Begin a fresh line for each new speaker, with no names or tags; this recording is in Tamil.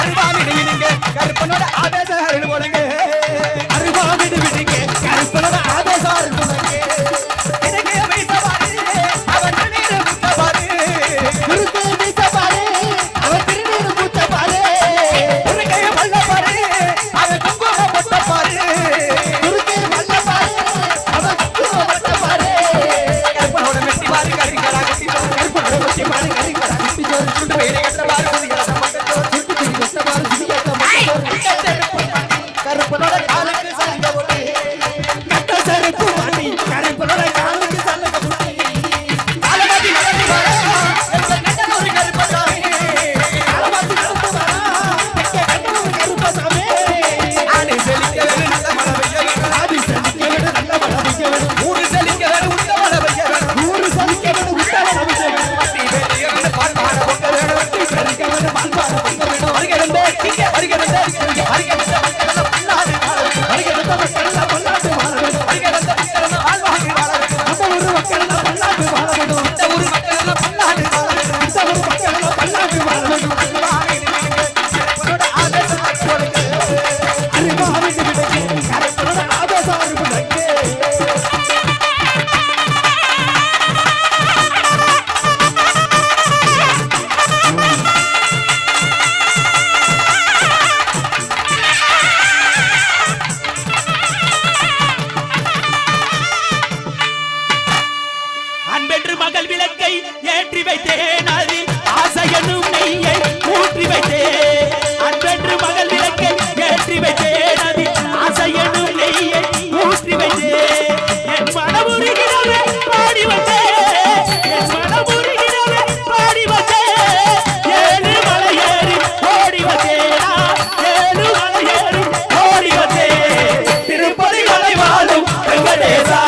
அருவாமி நீங்க கருப்பனோட ஆவேச அருள் போடுங்க
ಮಕ್ಕಳ எங்கள் விளக்கை ஏற்றி வைத்தேன். அதில் ஆசையனும் நெய்யை ஊற்றி வைத்தேன். அன்றன்று மகள் விளக்கை ஏற்றி வைத்தேன். அதில் ஆசையனும் நெய்யை ஊற்றி வைத்தேன். என் மனமுருகிறவே பாடி வந்தேன். என் மனமுருகிறவே பாடி வந்தேன். ஏழு மலையேறி ஓடி வந்தேனா? ஏழு மலையேறி ஓடி வந்தேன். திருப்பதி மலை வாழும் வெங்கடேசா